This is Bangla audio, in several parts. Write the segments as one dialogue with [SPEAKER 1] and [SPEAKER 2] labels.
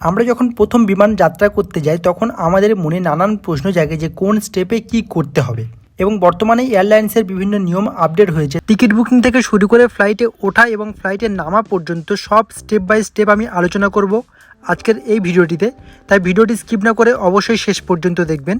[SPEAKER 1] আমরা যখন প্রথম বিমান যাত্রা করতে যাই, তখন আমাদের মনে নানান প্রশ্ন জাগে যে কোন স্টেপে কি করতে হবে। এবং বর্তমানে এয়ারলাইন্সের বিভিন্ন নিয়ম আপডেট হয়েছে। টিকিট বুকিং থেকে শুরু করে ফ্লাইটে ওঠা এবং ফ্লাইটে নামা পর্যন্ত সব স্টেপ বাই স্টেপ আমি আলোচনা করব আজকের এই ভিডিওটিতে। তাই ভিডিওটি স্কিপ না করে অবশ্যই শেষ পর্যন্ত দেখবেন।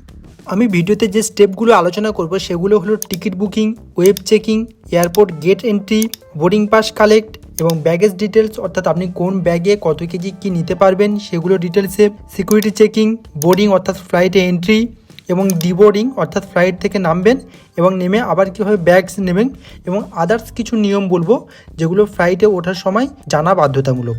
[SPEAKER 1] আমি ভিডিওতে যে স্টেপগুলো আলোচনা করব, সেগুলো হলো ticket booking web checking airport gate entry boarding pass collect এবং ব্যাগেজ ডিটেলস অর্থাৎ আপনি কোন ব্যাগে কত কেজি কী নিতে পারবেন, সেগুলো ডিটেলসে সিকিউরিটি চেকিং বোর্ডিং অর্থাৎ ফ্লাইটে এন্ট্রি এবং ডিবোর্ডিং অর্থাৎ ফ্লাইট থেকে নামবেন এবং নেমে আবার কীভাবে ব্যাগস নেবেন এবং আদার্স কিছু নিয়ম বলব, যেগুলো ফ্লাইটে ওঠার সময় জানা বাধ্যতামূলক।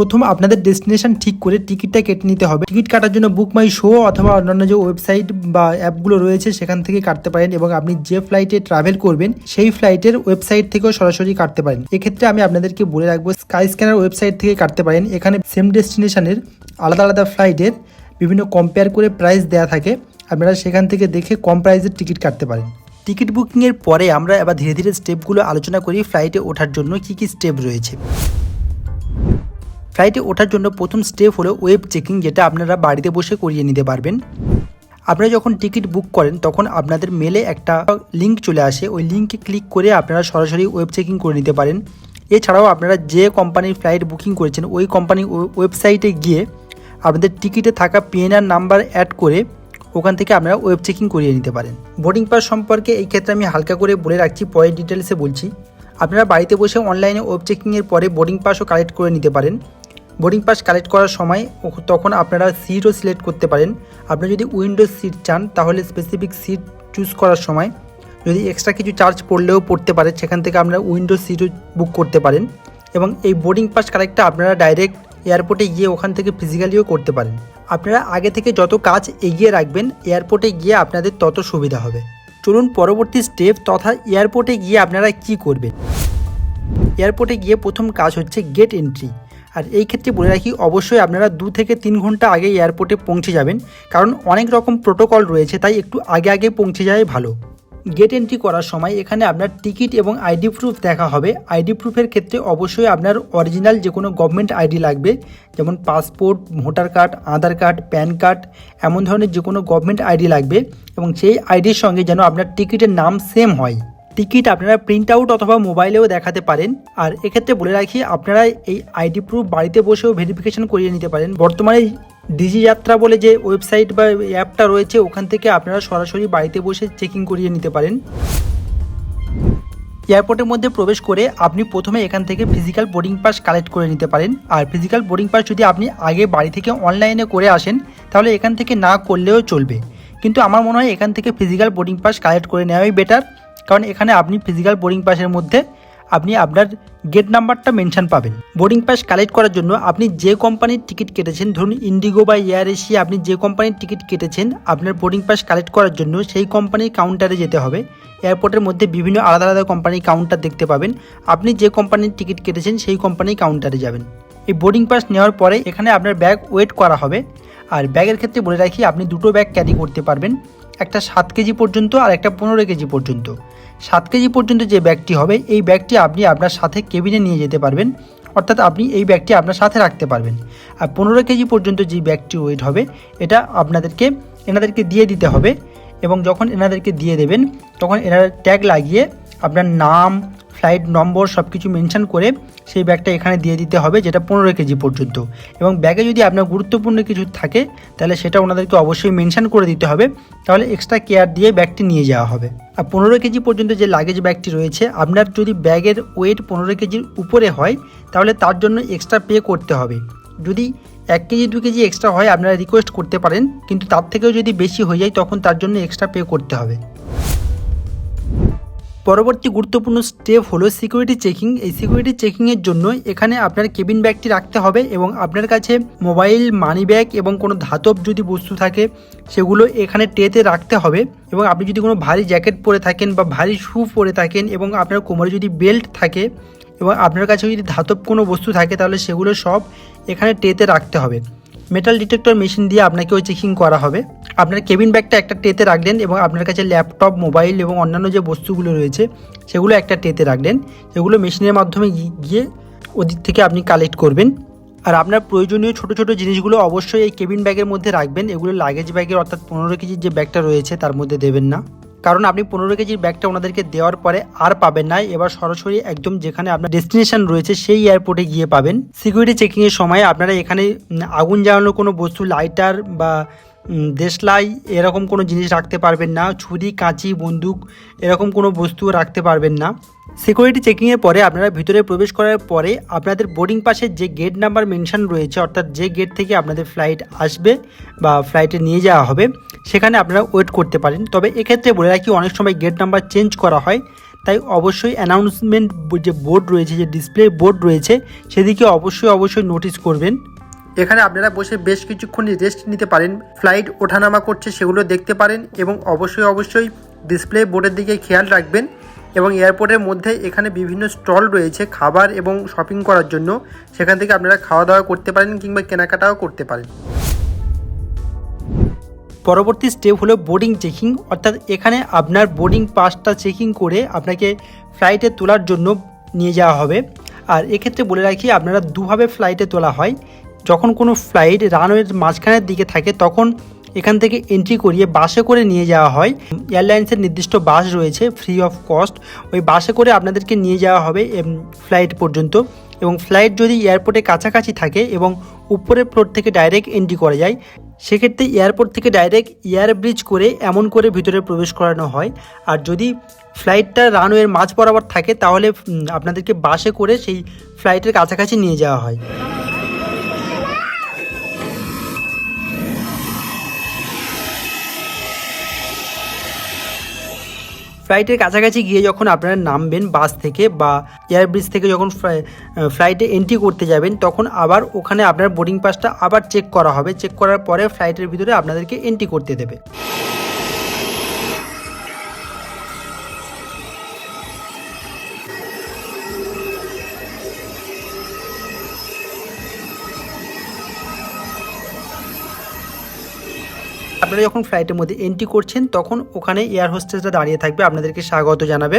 [SPEAKER 1] প্রথম আপনাদের ডেস্টিনেশন ঠিক করে টিকিটটা কেটে নিতে হবে। টিকিট কাটার জন্য বুক মাই শো অথবা অন্যান্য যে ওয়েবসাইট বা অ্যাপগুলো রয়েছে, সেখান থেকে কাটতে পারেন এবং আপনি যে ফ্লাইটে ট্রাভেল করবেন, সেই ফ্লাইটের ওয়েবসাইট থেকেও সরাসরি কাটতে পারেন। এক্ষেত্রে আমি আপনাদেরকে বলে রাখব স্কাই স্ক্যানার ওয়েবসাইট থেকে কাটতে পারেন। এখানে সেম ডেস্টিনেশনের আলাদা আলাদা ফ্লাইটের বিভিন্ন কম্পেয়ার করে প্রাইস দেওয়া থাকে। আপনারা সেখান থেকে দেখে কম প্রাইসের টিকিট কাটতে পারেন। টিকিট বুকিংয়ের পরে আমরা এবার ধীরে ধীরে স্টেপগুলো আলোচনা করি ফ্লাইটে ওঠার জন্য কি কি স্টেপ রয়েছে। ফ্লাইটে ওঠার জন্য প্রথম স্টেপ হলো ওয়েব চেকিং, যেটা আপনারা বাড়িতে বসে করিয়ে নিতে পারবেন। আপনারা যখন টিকিট বুক করেন, তখন আপনাদের মেলে একটা লিঙ্ক চলে আসে। ওই লিঙ্কে ক্লিক করে আপনারা সরাসরি ওয়েব চেকিং করে নিতে পারেন। এছাড়াও আপনারা যে কোম্পানির ফ্লাইট বুকিং করেছেন, ওই কোম্পানির ওয়েবসাইটে গিয়ে আপনাদের টিকিটে থাকা পিএনআর নাম্বার অ্যাড করে ওখান থেকে আপনারা ওয়েব চেকিং করিয়ে নিতে পারেন। বোর্ডিং পাস সম্পর্কে এই ক্ষেত্রে আমি হালকা করে বলে রাখছি পরের ডিটেলসে বলছি। আপনারা বাড়িতে বসে অনলাইনে ওয়েব চেকিংয়ের পরে বোর্ডিং পাসও কালেক্ট করে নিতে পারেন। বোর্ডিং পাস কালেক্ট করার সময় তখন আপনারা সিটও সিলেক্ট করতে পারেন। আপনি যদি উইন্ডোজ সিট চান, তাহলে স্পেসিফিক সিট চুজ করার সময় যদি এক্সট্রা কিছু চার্জ পড়লেও পড়তে পারে, সেখান থেকে আপনারা উইন্ডোজ সিটও বুক করতে পারেন এবং এই বোর্ডিং পাস কালেক্টটা আপনারা ডাইরেক্ট এয়ারপোর্টে গিয়ে ওখান থেকে ফিজিক্যালিও করতে পারেন। আপনারা আগে থেকে যত কাজ এগিয়ে রাখবেন এয়ারপোর্টে গিয়ে আপনাদের তত সুবিধা হবে। চলুন পরবর্তী স্টেপ তথা এয়ারপোর্টে গিয়ে আপনারা কি করবেন। এয়ারপোর্টে গিয়ে প্রথম কাজ হচ্ছে গেট এন্ট্রি আর এই ক্ষেত্রে বলে রাখি, অবশ্যই আপনারা দু থেকে তিন ঘণ্টা আগে এয়ারপোর্টে পৌঁছে যাবেন। কারণ অনেক রকম প্রোটোকল রয়েছে, তাই একটু আগে আগে পৌঁছে যাওয়াই ভালো। গেট এন্ট্রি করার সময় এখানে আপনার টিকিট এবং আইডি প্রুফ দেখা হবে। আইডি প্রুফের ক্ষেত্রে অবশ্যই আপনার অরিজিনাল যে কোনো গভর্নমেন্ট আইডি লাগবে, যেমন passport voter card Aadhaar card PAN card এমন ধরনের যে কোনো গভর্নমেন্ট আইডি লাগবে এবং সেই আইডির সঙ্গে যেন আপনার টিকিটের নাম সেম হয়। টিকিট আপনারা প্রিন্ট আউট অথবা মোবাইলেও দেখাতে পারেন। আর এক্ষেত্রে বলে রাখি, আপনারা এই আইডি প্রুফ বাড়িতে বসেও ভেরিফিকেশন করিয়ে নিতে পারেন। বর্তমানে ডিজি যাত্রা বলে যে ওয়েবসাইট বা অ্যাপটা রয়েছে, ওখান থেকে আপনারা সরাসরি বাড়িতে বসে চেকিং করিয়ে নিতে পারেন। এয়ারপোর্টের মধ্যে প্রবেশ করে আপনি প্রথমে এখান থেকে ফিজিক্যাল বোর্ডিং পাস কালেক্ট করে নিতে পারেন। আর ফিজিক্যাল বোর্ডিং পাস যদি আপনি আগে বাড়ি থেকে অনলাইনে করে আসেন, তাহলে এখান থেকে না করলেও চলবে। কিন্তু আমার মনে হয় এখান থেকে ফিজিক্যাল বোর্ডিং পাস কালেক্ট করে নেওয়াই বেটার কারণ এখানে আপনি ফিজিক্যাল বোর্ডিং পাসের মধ্যে আপনি আপনার গেট নাম্বারটা মেনশন পাবেন। বোর্ডিং পাস কালেক্ট করার জন্য আপনি যে কোম্পানির টিকিট কেটেছেন, ধরুন ইন্ডিগো বা এয়ার এশিয়া আপনি যে কোম্পানির টিকিট কেটেছেন, আপনার বোর্ডিং পাস কালেক্ট করার জন্য সেই কোম্পানির কাউন্টারে যেতে হবে। এয়ারপোর্টের মধ্যে বিভিন্ন আলাদা আলাদা কোম্পানির কাউন্টার দেখতে পাবেন। আপনি যে কোম্পানির টিকিট কেটেছেন, সেই কোম্পানির কাউন্টারে যাবেন। এই বোর্ডিং পাস নেওয়ার পরে এখানে আপনার ব্যাগ ওয়েট করা হবে। আর ব্যাগের ক্ষেত্রে বলে রাখি, আপনি দুটো ব্যাগ ক্যারি করতে পারবেন। একটা সাত কেজি পর্যন্ত আর একটা পনেরো কেজি পর্যন্ত। সাত কেজি পর্যন্ত যে ব্যাগটি হবে, এই ব্যাগটি আপনি আপনার সাথে কেবিনে নিয়ে যেতে পারবেন। অর্থাৎ আপনি এই ব্যাগটি আপনার সাথে রাখতে পারবেন। আর পনেরো কেজি পর্যন্ত যে ব্যাগটি ওয়েট হবে, এটা আপনাদেরকে, এনাদেরকে দিয়ে দিতে হবে। এবং যখন এনাদেরকে দিয়ে দেবেন, তখন এনারা ট্যাগ লাগিয়ে আপনার নাম ফ্লাইট নম্বর সব কিছু মেনশন করে সেই ব্যাগটা এখানে দিয়ে দিতে হবে, যেটা পনেরো কেজি পর্যন্ত। এবং ব্যাগে যদি আপনার গুরুত্বপূর্ণ কিছু থাকে, তাহলে সেটা ওনাদেরকে অবশ্যই মেনশন করে দিতে হবে। তাহলে এক্সট্রা কেয়ার দিয়ে ব্যাগটি নিয়ে যাওয়া হবে। আর পনেরো কেজি পর্যন্ত যে লাগেজ ব্যাগটি রয়েছে, আপনার যদি ব্যাগের ওয়েট পনেরো কেজির উপরে হয়, তাহলে তার জন্য এক্সট্রা পে করতে হবে। যদি এক কেজি, দু কেজি এক্সট্রা হয়, আপনারা রিকোয়েস্ট করতে পারেন, কিন্তু তার থেকেও যদি বেশি হয়ে যায়, তখন তার জন্য এক্সট্রা পে করতে হবে। পরবর্তী গুরুত্বপূর্ণ স্টেপ হলো সিকিউরিটি চেকিং এই সিকিউরিটি চেকিংয়ের জন্য এখানে আপনার কেবিন ব্যাগটি রাখতে হবে এবং আপনার কাছে মোবাইল মানি ব্যাগ এবং কোনো ধাতব যদি বস্তু থাকে, সেগুলো এখানে ট্রেতে রাখতে হবে এবং আপনি যদি কোনো ভারী জ্যাকেট পরে থাকেন বা ভারী শু পরে থাকেন এবং আপনার কোমরে যদি বেল্ট থাকে এবং আপনার কাছে যদি ধাতব কোনো বস্তু থাকে, তাহলে সেগুলো সব এখানে ট্রেতে রাখতে হবে। মেটাল ডিটেক্টর মেশিন দিয়ে আপনাকে ওই চেকিং করা হবে। আপনার কেবিন ব্যাগটা একটা ট্রেতে রাখলেন এবং আপনার কাছে ল্যাপটপ মোবাইল এবং অন্যান্য যে বস্তুগুলো রয়েছে, সেগুলো একটা ট্রেতে রাখলেন। সেগুলো মেশিনের মাধ্যমে গিয়ে ওদিক থেকে আপনি কালেক্ট করবেন। আর আপনার প্রয়োজনীয় ছোট ছোট জিনিসগুলো অবশ্যই এই কেবিন ব্যাগের মধ্যে রাখবেন। এগুলো লাগেজ ব্যাগের অর্থাৎ পনেরো কেজির যে ব্যাগটা রয়েছে, তার মধ্যে দেবেন না। কারণ আপনি পনেরো কেজির ব্যাগটা ওনাদেরকে দেওয়ার পরে আর পাবেন না। এবার সরাসরি একদম যেখানে আপনার ডেস্টিনেশন রয়েছে সেই এয়ারপোর্টে গিয়ে পাবেন। সিকিউরিটি চেকিংয়ের সময় আপনারা এখানে আগুন জ্বালানোর কোনো বস্তু লাইটার বা দেশলাই এরকম কোনো জিনিস রাখতে পারবেন না, ছুরি, কাঁচি, বন্দুক এরকম কোনো বস্তুও রাখতে পারবেন না। সিকিউরিটি চেকিংয়ের পরে আপনারা ভিতরে প্রবেশ করার পরে আপনাদের বোর্ডিং পাসের যে গেট নাম্বার মেনশন রয়েছে, অর্থাৎ যে গেট থেকে আপনাদের ফ্লাইট আসবে বা ফ্লাইটে নিয়ে যাওয়া হবে, সেখানে আপনারা ওয়েট করতে পারেন। তবে এক্ষেত্রে বলে রাখি, অনেক সময় গেট নাম্বার চেঞ্জ করা হয়, তাই অবশ্যই অ্যানাউন্সমেন্ট যে বোর্ড রয়েছে, যে ডিসপ্লে বোর্ড রয়েছে, সেদিকে অবশ্যই অবশ্যই নোটিস করবেন। এখানে আপনারা বসে বেশ কিছুক্ষণ রেস্ট নিতে পারেন। ফ্লাইট ওঠানামা করছে সেগুলো দেখতে পারেন এবং অবশ্যই অবশ্যই ডিসপ্লে বোর্ডের দিকে খেয়াল রাখবেন এবং এয়ারপোর্টের মধ্যে এখানে বিভিন্ন স্টল রয়েছে খাবার এবং শপিং করার জন্য। সেখান থেকে আপনারা খাওয়া দাওয়া করতে পারেন কিংবা কেনাকাটাও করতে পারেন। পরবর্তী স্টেপ হলো বোর্ডিং চেকিং অর্থাৎ এখানে আপনার বোর্ডিং পাসটা চেকিং করে আপনাকে ফ্লাইটে তোলার জন্য নিয়ে যাওয়া হবে। আর এক্ষেত্রে বলে রাখি, আপনারা দুভাবে ফ্লাইটে তোলা হয়। যখন কোনো ফ্লাইট রানওয়ের মাঝখানের দিকে থাকে, তখন এখান থেকে এন্ট্রি করিয়ে বাসে করে নিয়ে যাওয়া হয়। এয়ারলাইন্সের নির্দিষ্ট বাস রয়েছে ফ্রি অফ কস্ট ওই বাসে করে আপনাদেরকে নিয়ে যাওয়া হবে ফ্লাইট পর্যন্ত। এবং ফ্লাইট যদি এয়ারপোর্টে কাছাকাছি থাকে এবং উপরের ফ্লোর থেকে ডাইরেক্ট এন্ট্রি করা যায়, সেক্ষেত্রে এয়ারপোর্ট থেকে ডাইরেক্ট এয়ার ব্রিজ করে এমন করে ভিতরে প্রবেশ করানো হয়। আর যদি ফ্লাইটটা রানওয়ের মাঝ বরাবর থাকে, তাহলে আপনাদেরকে বাসে করে সেই ফ্লাইটের কাছাকাছি নিয়ে যাওয়া হয়। ফ্লাইটের কাছাকাছি গিয়ে যখন আপনারা নামবেন বাস থেকে বা এয়ার ব্রিজ থেকে যখন ফ্লাই- ফ্লাইটে এন্ট্রি করতে যাবেন, তখন আবার ওখানে আপনার বোর্ডিং পাসটা আবার চেক করা হবে। চেক করার পরে ফ্লাইটের ভিতরে আপনাদেরকে এন্ট্রি করতে দেবে। আপনারা যখন ফ্লাইটের মধ্যে এন্ট্রি করছেন, তখন ওখানে এয়ার হোস্টেসরা দাঁড়িয়ে থাকবে, আপনাদেরকে স্বাগত জানাবে।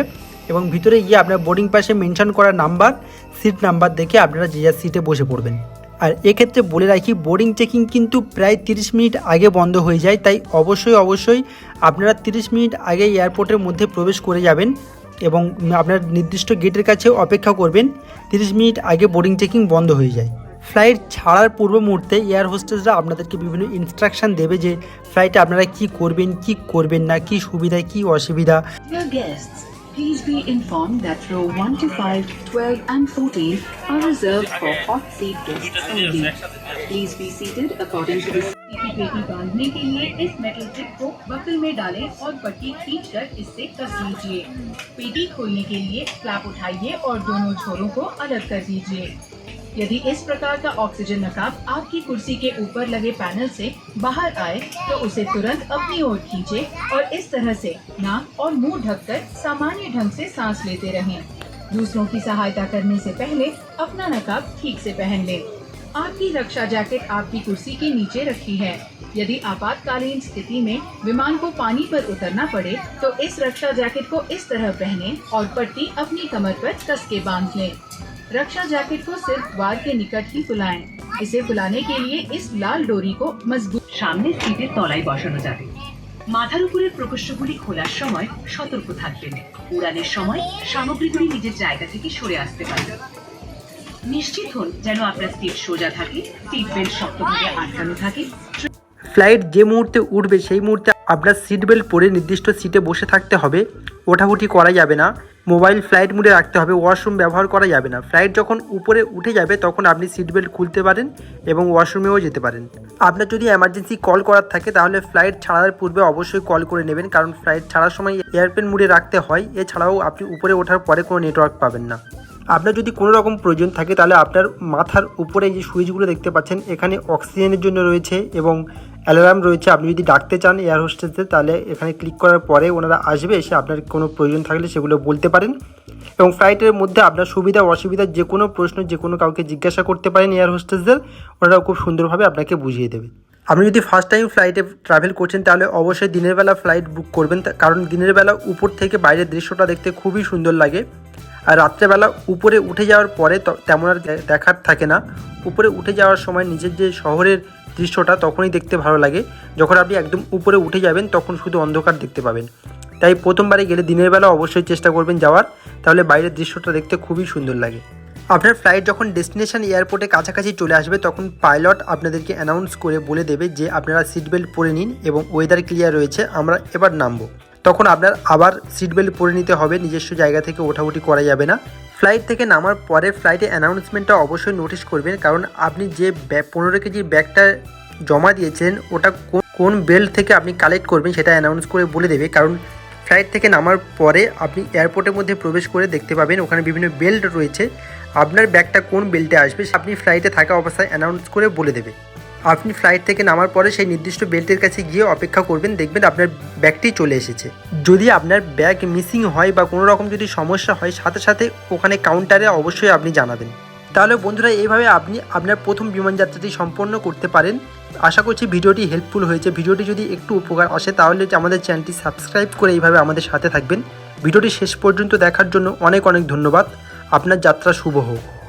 [SPEAKER 1] এবং ভিতরে গিয়ে আপনার বোর্ডিং পাশে মেনশন করা নাম্বার সিট নাম্বার দেখে আপনারা যে যার সিটে বসে পড়বেন। আর এক্ষেত্রে বলে রাখি বোর্ডিং চেকিং কিন্তু প্রায় তিরিশ মিনিট আগে বন্ধ হয়ে যায়, তাই অবশ্যই অবশ্যই আপনারা তিরিশ মিনিট আগে এয়ারপোর্টের মধ্যে প্রবেশ করে যাবেন এবং আপনার নির্দিষ্ট গেটের কাছে অপেক্ষা করবেন। তিরিশ মিনিট আগে বোর্ডিং চেকিং বন্ধ হয়ে যায়। ফ্লাইট ছাড়ার পূর্ব মুহূর্তে এয়ার হোস্টেসরা আপনাদেরকে বিভিন্ন ইনস্ট্রাকশন দেবে যে ফ্লাইটে আপনারা কি করবেন কি করবেন না কি সুবিধা কি অসুবিধা
[SPEAKER 2] Dear guests, please be informed that row 1 to 5, 12 and 14 are reserved for hot seat guests only. Please be seated according to the
[SPEAKER 3] की पेटी बांधने के लिए इस मेटल टिप को बकल में डालें और पट्टी खींचकर इससे कस लीजिए पेटी खोलने के लिए फ्लैप उठाइए और दोनों छोरों को अलग कर दीजिए यदि इस प्रकार का ऑक्सीजन नकाब आपकी कुर्सी के ऊपर लगे पैनल से बाहर आए तो उसे तुरंत अपनी ओर खींचे और इस तरह से नाक और मुँह ढककर सामान्य ढंग से सांस लेते रहें। दूसरों की सहायता करने से पहले अपना नकाब ठीक से पहन लें। आपकी रक्षा जैकेट आपकी कुर्सी के नीचे रखी है। यदि आपातकालीन स्थिति में विमान को पानी पर उतरना पड़े तो इस रक्षा जैकेट को इस तरह पहने और पट्टी अपनी कमर पर कस के बाँध लें। रक्षा जैकेट को सिर्फ वार के निकट ही फुलाएं। इसे फुलाने के लिए इस लाल डोरी को मजबूत
[SPEAKER 4] সামনের সিটের তলায় বসানো যাবে মাথার উপরের প্রকোষ্ঠগুলি খোলার সময় সতর্ক থাকবেন উড়ানের সময় সামগ্রীগুলি নিজের জায়গা থেকে সরে আসতে পারে নিশ্চিত হন যেন আপনার সিট সোজা থাকে সিট বেল্ট শক্তভাবে আটকানো থাকে
[SPEAKER 1] ফ্লাইট যে মুহূর্তে উঠবে সেই মুহূর্তে আপনার সিট বেল্ট পরে নির্দিষ্ট সিটে বসে থাকতে হবে। ওঠাউঠি করা যাবে না। মোবাইল ফ্লাইট মুডে রাখতে হবে। ওয়াশরুম ব্যবহার করা যাবে না। ফ্লাইট যখন উপরে উঠে যাবে, তখন আপনি সিট বেল্ট খুলতে পারেন এবং ওয়াশরুমেও যেতে পারেন। আপনার যদি এমার্জেন্সি কল করার থাকে, তাহলে ফ্লাইট ছাড়ার পূর্বে অবশ্যই কল করে নেবেন। কারণ ফ্লাইট ছাড়ার সময় এয়ারপ্লেন মুডে রাখতে হয়। এছাড়াও আপনি উপরে ওঠার পরে কোনো নেটওয়ার্ক পাবেন না। আপনার যদি কোনো রকম প্রয়োজন থাকে, তাহলে আপনার মাথার উপরে যে সুইচগুলো দেখতে পাচ্ছেন, এখানে অক্সিজেনের জন্য রয়েছে এবং অ্যালার্ম রয়েছে, আপনি যদি ডাকতে চান এয়ার হোস্টেসে তাহলে এখানে ক্লিক করার পরে ওনারা আসবে, এসে আপনার কোনো প্রয়োজন থাকলে সেগুলো বলতে পারেন। এবং ফ্লাইটের মধ্যে আপনার সুবিধা, অসুবিধা যে কোনো প্রশ্ন, যে কোনো কাউকে জিজ্ঞাসা করতে পারেন এয়ার হোস্টেসদের ওনারা খুব সুন্দরভাবে আপনাকে বুঝিয়ে দেবে। আপনি যদি ফার্স্ট টাইম ফ্লাইটে ট্রাভেল করছেন, তাহলে অবশ্যই দিনের বেলা ফ্লাইট বুক করবেন কারণ দিনের বেলা উপর থেকে বাইরের দৃশ্যটা দেখতে খুবই সুন্দর লাগে। আর রাত্রেবেলা উপরে উঠে যাওয়ার পরে তেমন আর দেখার থাকে না। উপরে উঠে যাওয়ার সময় নিজের যে শহরের দৃশ্যটা তখনই দেখতে ভালো লাগে। যখন আপনি একদম উপরে উঠে যাবেন, তখন শুধু অন্ধকার দেখতে পাবেন। তাই প্রথমবারে গেলে দিনের বেলা অবশ্যই চেষ্টা করবেন যাওয়ার। তাহলে বাইরের দৃশ্যটা দেখতে খুবই সুন্দর লাগে। আপনার ফ্লাইট যখন ডেস্টিনেশন এয়ারপোর্টে কাছাকাছি চলে আসবে, তখন পাইলট আপনাদেরকে অ্যানাউন্স করে বলে দেবে যে আপনারা সিট বেল্ট পরে নিন এবং ওয়েদার ক্লিয়ার রয়েছে, আমরা এবার নামবো। তখন আপনার আবার সিট বেল্ট পরে নিতে হবে, নিজস্ব জায়গা থেকে ওঠাউঠি করা যাবে না। ফ্লাইট থেকে নামার পরে ফ্লাইটে অ্যানাউন্সমেন্টটা অবশ্যই নোটিশ করবেন। কারণ আপনি যে ব্যাগ পনেরো কেজির ব্যাগটা জমা দিয়েছেন, ওটা কোন- বেল্ট থেকে আপনি কালেক্ট করবেন সেটা অ্যানাউন্স করে বলে দেবে। কারণ ফ্লাইট থেকে নামার পরে আপনি এয়ারপোর্টের মধ্যে প্রবেশ করে দেখতে পাবেন, ওখানে বিভিন্ন বেল্ট রয়েছে। আপনার ব্যাগটা কোন বেল্টে আসবে আপনি ফ্লাইটে থাকা অবস্থায় অ্যানাউন্স করে বলে দেবে। আপনি ফ্লাইট থেকে নামার পরে সেই নির্দিষ্ট বেল্টের কাছে গিয়ে অপেক্ষা করবেন, দেখবেন আপনার ব্যাগটি চলে এসেছে। যদি আপনার ব্যাগ মিসিং হয় বা কোনো রকম যদি সমস্যা হয়, সাথে সাথে ওখানে কাউন্টারে অবশ্যই আপনি জানাবেন। তাহলে বন্ধুরা, এইভাবে আপনি আপনার প্রথম বিমানযাত্রাটি সম্পন্ন করতে পারেন। আশা করছি ভিডিওটি হেল্পফুল হয়েছে। ভিডিওটি যদি একটু উপকার আসে, তাহলে আমাদের চ্যানেলটি সাবস্ক্রাইব করে এইভাবে আমাদের সাথে থাকবেন। ভিডিওটি শেষ পর্যন্ত দেখার জন্য অনেক অনেক ধন্যবাদ। আপনার যাত্রা শুভ হোক।